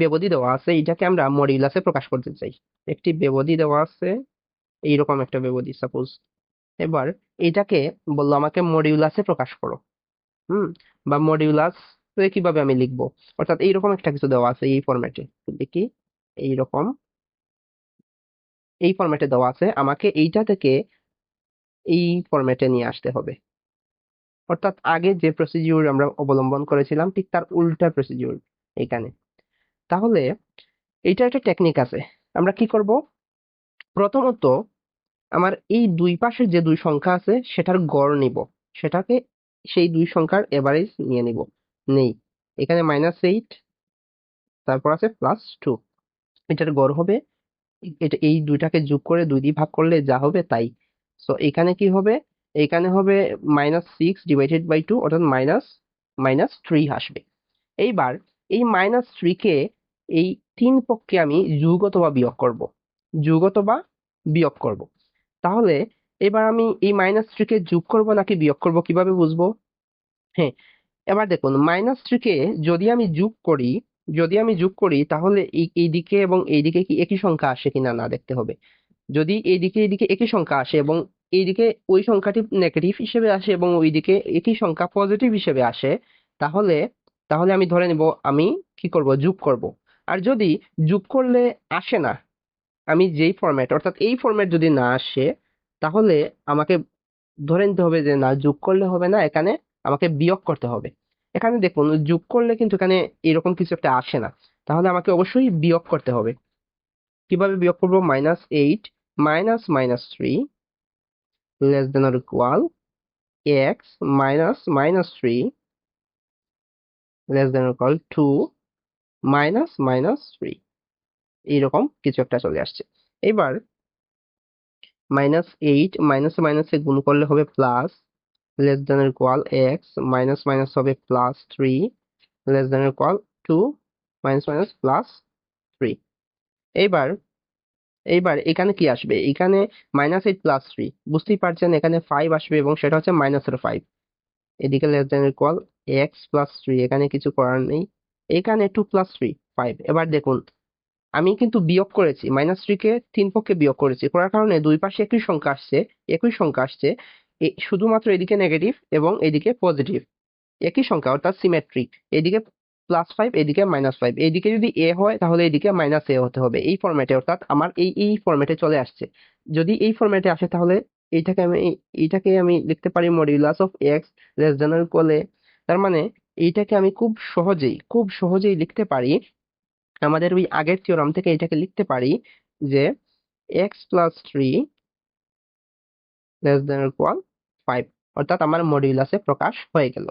ব্যবধি দেওয়া আছে এটাকে আমরা মডিউলাসে প্রকাশ করতে চাই। একটি ব্যবধি দেওয়া আছে, এইরকম একটা ব্যবধি সাপোজ এবার এটাকে বলল, আমাকে মডিউলাসে প্রকাশ করো। হুম? বা মডিউলাস কীভাবে আমি লিখব? অর্থাৎ এইরকম একটা কিছু দেওয়া আছে এই ফরম্যাটে দেখি, এইরকম। এই ফরম্যাটে দেওয়া আছে, আমাকে এইটা থেকে এই ফরম্যাটে নিয়ে আসতে হবে। অর্থাৎ আগে যে প্রসিডিউর আমরা অবলম্বন করেছিলাম, ঠিক তার উল্টা প্রসিডিউর এখানে। তাহলে এইটা একটা টেকনিক আছে। আমরা কি করব? প্রথমত আমার এই দুই পাশের যে দুই সংখ্যা আছে, সেটার গড় নিব। সেটাকে সেই দুই সংখ্যার এভারেজ নিয়ে নিব। নেই। এখানে মাইনাস এইট তারপর আছে প্লাস টু এটার গড় হবে, এটা এই দুইটাকে যোগ করে দুই দিয়ে ভাগ করলে যা হবে তাই। সো এখানে কি হবে? এখানে হবে minus six divided by two অর্থাৎ মাইনাস মাইনাস থ্রি আসবে। এইবার এই মাইনাস থ্রিকে এই তিন পক্ষে আমি যোগ অথবা বিয়োগ করব। যোগ অথবা বিয়োগ করব। তাহলে এবার আমি এই মাইনাস থ্রিকে যোগ করব নাকি বিয়োগ করব কীভাবে বুঝব? হ্যাঁ এবার দেখুন মাইনাস থ্রিকে যদি আমি যোগ করি, যদি আমি যোগ করি, তাহলে এই এইদিকে এবং এইদিকে কি একই সংখ্যা আসে কিনা না দেখতে হবে। যদি এইদিকে এইদিকে একই সংখ্যা আসে এবং এইদিকে ওই সংখ্যাটি নেগেটিভ হিসেবে আসে এবং ওইদিকে একই সংখ্যা পজিটিভ হিসেবে আসে, তাহলে তাহলে আমি ধরে নিব, আমি কি করব? যোগ করব। আর যদি যোগ করলে আসে না, আমি যেই ফর্ম্যাট অর্থাৎ এই ফর্ম্যাট যদি না আসে, তাহলে আমাকে ধরে নিতে হবে যে না, যোগ করলে হবে না, এখানে আমাকে বিয়োগ করতে হবে। এখানে দেখুন, যোগ করলে কিন্তু এখানে এরকম কিছু একটা আসে না, তাহলে আমাকে অবশ্যই বিয়োগ করতে হবে। কীভাবে বিয়োগ করব? Minus eight minus minus three less than or equal x minus minus three less than equal to minus minus three এইরকম কিছু একটা চলে আসছে। এবার মাইনাস এইট মাইনাস মাইনাসে গুণ করলে হবে plus less than equal x minus minus হবে plus three less than equal to minus minus plus three এইবার এইবার এখানে কি আসবে? এখানে মাইনাস এইট প্লাস থ্রি বুঝতেই পারছেন এখানে ফাইভ আসবে এবং সেটা হচ্ছে মাইনাসের ফাইভ এদিকে less than equal x plus three এখানে কিছু করার নেই। এখানে টু প্লাস থ্রি ফাইভ এবার দেখুন, আমি কিন্তু বিয়োগ করেছি মাইনাস থ্রিকে তিন পক্ষে বিয়োগ করেছি। করার কারণে দুই পাশে একই সংখ্যা আসছে, একই সংখ্যা আসছে। শুধুমাত্র এদিকে নেগেটিভ এবং এদিকে পজিটিভ একই সংখ্যা, অর্থাৎ সিমেট্রিক এদিকে প্লাস ফাইভ এদিকে মাইনাস ফাইভ এদিকে যদি এ হয়, তাহলে এদিকে মাইনাস এ হতে হবে এই ফরম্যাটে অর্থাৎ আমার এই এই ফরম্যাটে চলে আসছে। যদি এই ফরম্যাটে আসে, তাহলে এইটাকে আমি এইটাকে আমি লিখতে পারি modulus of x less than কোলে তার মানে এইটাকে আমি খুব সহজেই খুব সহজেই লিখতে পারি। আমাদের ওই আগের থিওরাম থেকে এটাকে লিখতে পারি যে x plus three less than equal five অর্থাৎ আমার মডিউলাসে প্রকাশ হয়ে গেল।